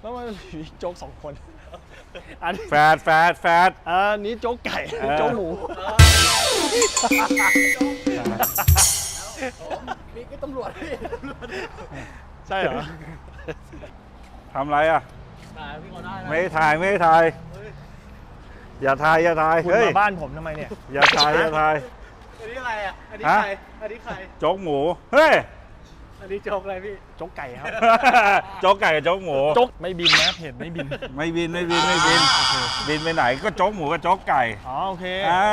แล้วมันมีโจ๊กสองคน อันนี้แฟดแฟดแฟด อันนี้โจ๊กไก่อันนี้เออ โจ๊กหมู นี่ก็ตำรวจพี่ใช่เหรอ ทำไรอะถ่ายพี่เขาได้นะไม่ได้ถ่ายไม่ได้ถ่าย อย่าถ่ายอย่าถ่ายคุณเฮ้ยมาบ้านผมทำไมเนี่ย อย่าถ่ายอย่าถ่าย อันนี้อะไรอะ อันนี้ฮะ ใคร อันนี้ใคร โจ๊กหมู เฮ้ย อันนี้โจ๊กอะไรพี่โจ๊กไก่ครับ โจ๊กไก่กับโจ๊กหมู โจ๊กไม่บินนะเพจไม่บิน ไม่บินไม่บินไม่บิน บินไปไหนก็โจ๊กหมูกับโจ๊กไก่อ๋อโอเค อ่า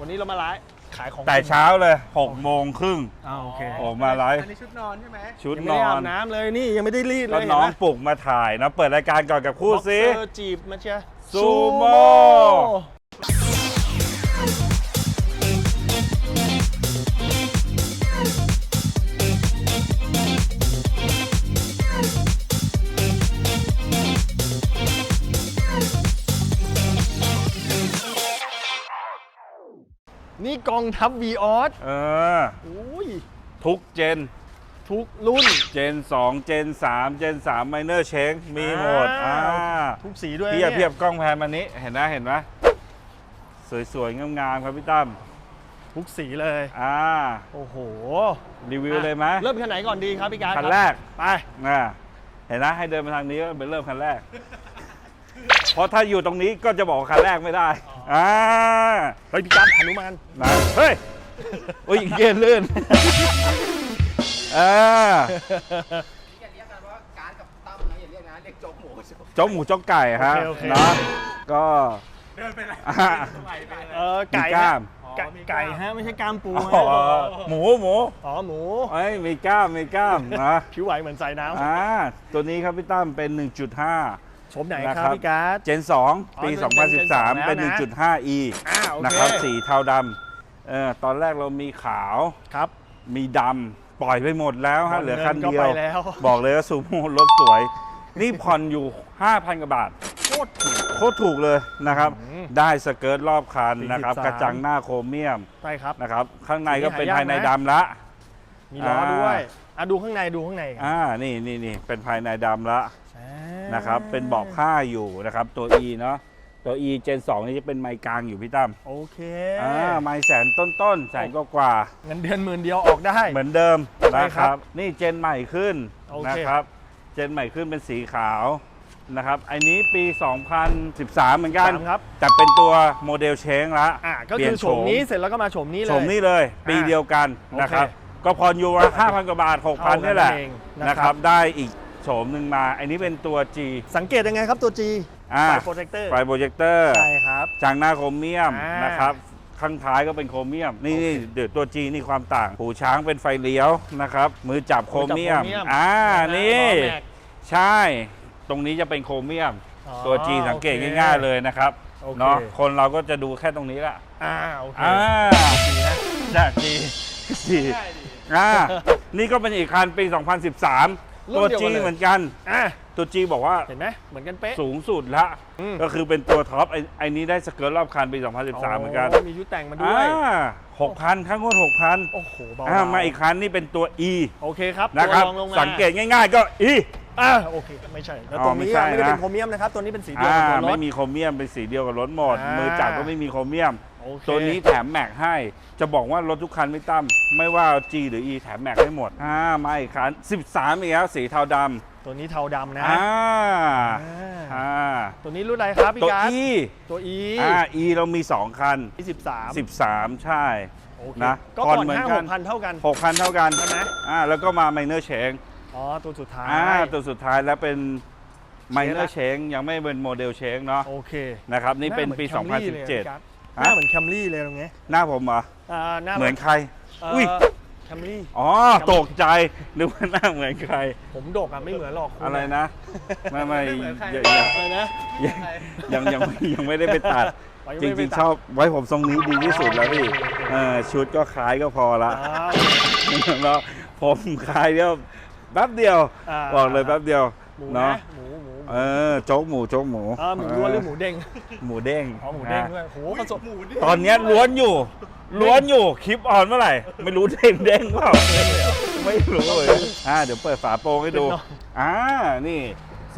วันนี้เรามาไลฟ์ขายของแต่เช้าเลยหกโมงครึ่ง อ่าโอเคโอ้มาไลฟ์ อันนี้ชุดนอนใช่ไหมชุดยังนไม่ได้ออานบน้ำเลยนี่ยังไม่ได้รีดเลก็ยน้องเห็ไหมปลุกมาถ่ายนะ เปิดรายการก่อนกับคู่ซิ บ็อกเซอร์จีบมาเชียร์ซูโม่ กองทัพวีออสเออ อุ้ยทุกเจน ทุกรุ่น เจน 2 เจน 3 เจน3 Minor Change มีหมดอ่าอ่าทุกสีด้วยเพียบนี่เพียบกล้องแพนมานี้ เห็นไหมเห็นไหมสวยๆ งามๆ ครับพี่ตั้มทุกสีเลย อ่า โอ้โหรีวิวเลยไหมเริ่มคันไหนก่อนดีครับพี่การคันแรกไปนะเห็นนะให้เดินมาทางนี้ก็เป็นเริ่มคันแรก เพราะถ้าอยู่ตรงนี้ก็จะบอกว่าคันแรกไม่ได้ อ่าเฮ้ยพี่การหนุมานนะเฮ้ยโอ้ยเกนลื่นอ่าอย่าเรียกกันว่าการกับตั้มนะอย่าเรียกนะเรียกโจ๊กหมูโจ๊กโจ๊กหมูโจ๊กไก่ฮะโอเคโอเค เนาะก็เดินไปไหนอ่าไปไปไหนเออไก่มีกล้ามฮะไก่ไก่ฮะไม่ใช่กล้ามปูอ๋อฮะหมูหมูอ๋อหมูเอ้ยมีกล้ามมีกล้ามนะ ผิวไหวเหมือนใส่น้อ่าตัวนี้ครับพี่ตั้มเป็น 1.5ำ ชมไหนนะคครัรับบพี่การเจน 2 ปี อ๋อเป็น2013 เป็น แล้วนะ 1.5e อ่าโอเคนะครับสีเทาดำเออตอนแรกเรามีขาว ครับ มีดำปล่อยไปหมดแล้วฮะเหลือคันเดียวงิก็ไปแล้ว บอกเลยว่าซูโม่รถสวย นี่ผ่อนอยู่ 5,000กว่าบาท โคตรถูก โคตรถูกเลยนะครับ อืมได้สเกิร์ตรอบคันนะครับ 43 กระจังหน้าโครเมียมใช่ครับ นะครับ ข้างในก็เป็นสีหายากภายในนะดำละ มีล้ออ่าด้วยอะดูข้างในดูข้างในครับ อ่า นี่นี่นี่เป็นภายในดำละอ่า นะครับ เป็นเบอกผ้าอยู่นะครับ ตัว E เนาะตัว E เจน2นี่จะเป็นไมค์กลางอยู่พี่ตั้มโอเคอ่าไมค์แสนต้นๆแสนกว่าเงินเดือนหมื่นเดียวออกได้ๆเหมือนเดิมใช่นะคครัรับ บ นี่เจนใหม่ขึ้นโอเค นะครับ เจนใหม่ขึ้นเป็นสีขาวนะครับ อันนี้ปี 2013 เหมือนกันสามครับ แต่เป็นตัวโมเดลเชงละอ่าก็เปลี่คืยอโฉมนี้เสร็จแล้วก็มาโฉมนี้เลย โฉมนี้เลย ปีอ่าเดียวกันนะครับ โอเคก็พรอยู่ว่า5,000 กว่าบาท 6,000 นี่แหละเท่านั้นเองนะนะคครัรับ บ ได้อีก โฉมหนึ่งมา อันนี้เป็นตัว G สังเกตยังไงครับตัว G อ่าไฟโปรเจคเตอร์ไฟโปรเจคเตอร์ใช่ครับ จางหน้าโครเมียมอ่านนะครับ ข้างท้ายก็เป็นโครเมียม นี่โอเคนี่เดี๋ยวตัว G นี่ความต่าง หูช้างเป็นไฟเลี้ยวนะครับ มือจับโครเมียม มือจับโครเมียมอ่า นี่ ล้อแม็กใช่ ตรงนี้จะเป็นโครเมียม อ๋อตัว G สังเกตโอเคง่ายๆเลยนะครับโอเค เนาะ คนเราก็จะดูแค่ตรงนี้ละ อ่าโอเคอ่าดีนะจ้ะ G G อ่า นี่ก็เป็นอีกคันปี 2013 ตัว G เหมือนกัน อะตัว G บอกว่าเห็นไหมเหมือนกันเป๊ะ สูงสุดละ อืม ก็คือเป็นตัวท็อปไอ้ไอ้นี้ได้สเกิร์ตรอบคันปี 2013 เหมือนกันมียุทธแต่งมาด้อ่าวยหกพันข้างงวดหกพันโอ้โหเบาอ่าๆมาอีกคันนี่เป็นตัว E โอเคครับนะครับ ตัวองลงมาสังเกตง่ายๆก็ E อ่าโอเคไม่ใช่แล้วอ๋อตัวนี้ไม่ใช่อะไม่ได้เป็นนะโครเมียมนะครับ ตัวนี้เป็นสีเดียวอ่ากับตัวรไม่ถมีโครเมียมเป็นสีเดียวกับรถหมดอ่ามื มือจับก็ไม่มีโครเมียม โอเค ตัวนี้แถมแม็กให้ จะบอกว่ารถทุกคันไม่ตั้มไม่ว่า G หรือ E แถมแม็กให้หมดอ่ามาอีกคัน13 อีกแล้วสีเทาดตัวนี้เทาดำำนะอ่าอ่าอ่าตัวนี้รุ่นอะไรครับพี่ตัว การ์ด E ตัว E อ่า E เรามี 2 คัน ที่สิบสาม13 ใช่ โอเคนะก็ผ่อนก่อนเหมือนห้ากัหน กพันเท่ากัน6,000เท่ากันใช่ไหม อ่าแล้วก็มา Minor Change อ๋อ ตัวสุดท้าย อ่าตัวสุดท้ายแล้วเป็นเชง Minor ละ Change ยังไม่เป็นโมเดล Change เนาะโอเคนะครับนี่เป็นปี หาหมือ Camry เลยอะพี่การ์ด ห2017น้าเหมือนแคมรี่เลยตรงนี้หน้าผมเหรออ่าหน้าเหมือนใครเอุ้ยแคมรี่ อ๋อ ตกใจนึกว่าหน้าเหมือนใคร ผมดกอะไม่เหมือนหรอกคุณอะไรนะ ไม่ไม่ไม่เหมือนใครยังอะไรนะยังยังยังยังไม่ได้ไปตัด อ๋อยังจไม่ได้ไปริง ตัดๆ ชอบไว้ผมทรงนี้ดีที่สุดแล้วพี่เออชุดก็คล้ายก็พอละอ้าว แล้วผมคล้ายเดียวแป๊บเดียว อ่า บอกเลยแป๊บเดียวหมูเนาะนะหมูหมู เออโจ๊กหมูโจ๊กหมูเออหมูล้วนหรือหมูเด้งหมูเด้งอ๋อหมูเด้งนะด้วยโหผสมหมูดิตอนเนี้ยล้วนอยู่ ล้วนอยู่คลิปออนเมื่อไหร่ ไม่รู้เด้งเด้งเปล่าไม่รู้เลยอ่าเดี๋ยวเปิดฝาโปรงให้ดูเป็นน้องอ่านี่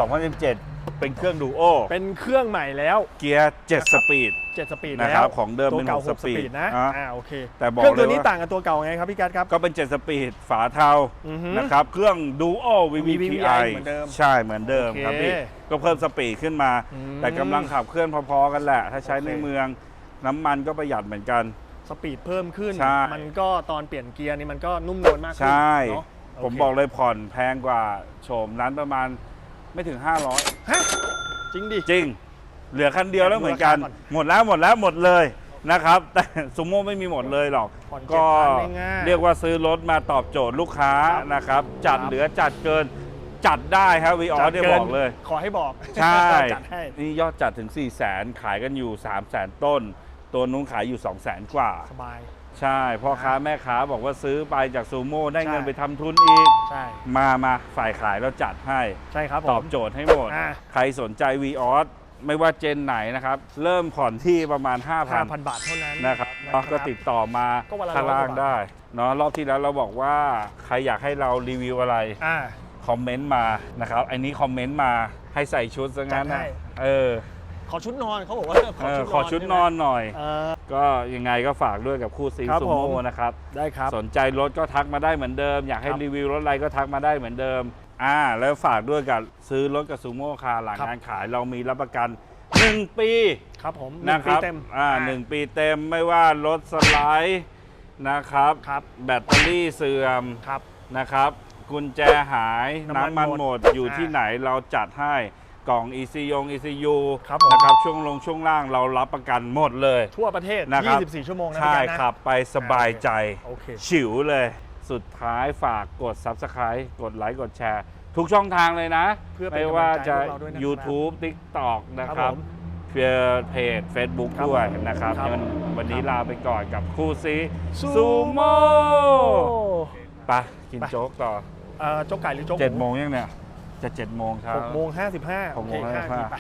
2017 เป็นเครื่องดูโอเป็นเครื่องใหม่แล้วเกียร์7สปีด 7 สปีดนะแล้ครัวบของเดิมตัวเป็นเก่าหก6สปีดนะอะอ่าโอเคแต่บอกเครื่องตัวเลยนี้ว่า ต่างกับตัวเก่าไงครับพี่กัสครับ ก็เป็น 7 สปีด ฝาเทาอือฮึนะครับเครื่องดูโอ VVTi VVTi เหมือนเดิมใช่เหมือนเดิมครับโอเคพี่ก็เพิ่มสปีดขึ้นมา อืมแต่กำลังขับเคลื่อนพอๆกันแหละ ถ้าใช้โอเคในเมืองน้ำมันก็ประหยัดเหมือนกัน สปีดเพิ่มขึ้น ใช่ มันก็ตอนเปลี่ยนเกียร์นี่มันก็นุ่มนวลมากขึ้นใช่ เนอะผมโค บอกเลยผ่อนแพงกว่าโฉมนั้นประมาณ ไม่ถึง 500 ฮะจริงดิ จริง เหลือคันเดียวแล้วเหมือนกัน ดูราคาก่อนหมดแล้วหมดแล้วหมดเลยนะครับ แต่ซูโม่ไม่มีหมดเลยหรอก ผ่อนก็7,000ง่ายๆเรียกว่าซื้อรถมาตอบโจทย์ลูกค้าครับนะครับ จัดครับ เหลือจัดเกินจัดได้ครับวีออสเนี่ยบอกเลย ขอให้บอกใช่ จัดให้ นี่ยอดจัดถึง 4 0 0แสนขายกันอยู่ 3 0 0แสนต้น ตัวนู้นขายอยู่ 2 0 0แสนกว่า สบาย ใช่พ่อค้าแม่ค้าบอกว่าซื้อไปจากซูโม่ได้เงินใช่ไปทำทุนอีก ใช่ มามาฝ่ายขายแล้วจัดให้ ใช่ครับผม ตอบโจทย์ให้หมด อ่า ใครสนใจ v ีออสไม่ว่าเจนไหนนะครับ เริ่มผ่อนที่ประมาณ 5,000 5,000 บาทเท่านั้นนะครับนะครับก็ติดต่อมาก็วันละข้างล่างร้อยกว่าบาท ได้เนาะรอบที่แล้วเราบอกว่าใครอยากให้เรารีวิวอะไร อ่า คอมเมนต์มานะครับอันนี้คอมเมนต์มาให้ใส่ชุดซะงั้นจัดนะให้เออขอชุดนอนเขาบอกว่า ขอเออชุดนอนขอชุดนอนหน่อย เออ ก็ยังไงก็ฝากด้วยกับคู่ซีครับซูผม โม่นะครับ ได้ครับ สนใจรถก็ทักมาได้เหมือนเดิม อยากให้ครับรีวิวรถอะไรก็ทักมาได้เหมือนเดิม อ่า แล้วฝากด้วยกับซื้อรถกับซูโม่คาร์หลังครับการขายเรามีรับประกัน 1 ปีครับผมหงนะครับปีเต็มอ่าหนึ่งปีเต็มไม่ว่ารถสไลด์นะครับ ครับแบตเตอรี่เสื่อมครับ นะครับ กุญแจหายน้ำมันน้ำมันหมด หมดอยู่อ่า ที่ไหนเราจัดให้ กล่อง ECU ECU ครับผม นะครับช่วงลงช่วงล่างเรารับประกันหมดเลย ทั่วประเทศ นะครับ 24 ชั่วโมงนะใช่พี่แกนะขับไปสบายใจโอเค ฉิวเลย สุดท้ายฝากกด Subscribe กดไลค์กดแชร์ ทุกช่องทางเลยนะเพื่อเป็นไม่ว่าจะ กำลังใจให้พวกเราด้วยนะครับ YouTube TikTok นะคครัรับบผม เพจ Facebook ครับด้วยนะครับครับวันวันนี้ครับลาไปก่อนกับคู่ซีซูซูโม่โอ้ไปกินไปโจ๊กต่อเอ่อโจ๊กไก่หรือโจ๊กเจ็ดโมงยังเนี่ย จะเจ็ดโมงครับ หกโมงห้าสิบห้าหกโมงโอเคห้าสิบห้า ไป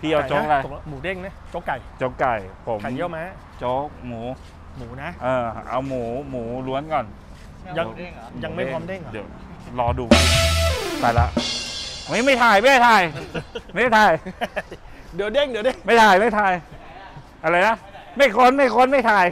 พี่เอาโจ๊กอะไรตลงหมูเด้งนะโจ๊กไก่โจ๊กไก่ผมไข่เยี่ยวม้าโจ๊กหมูหมูนะ เออเอาหมูหมูล้วนก่อน ยังยังไม่พร้อมเด้งเหรอ เดี๋ยวรอดูไปละไม่ไม่ถ่ายไม่ถ่าย ไม่ถ่าย เดี๋ยวเด้งเดี๋ยวเด้งไม่ถ่ายไม่ถ่าย อะไรนะ ไม่ค้นไม่ค้นไม่ถ่าย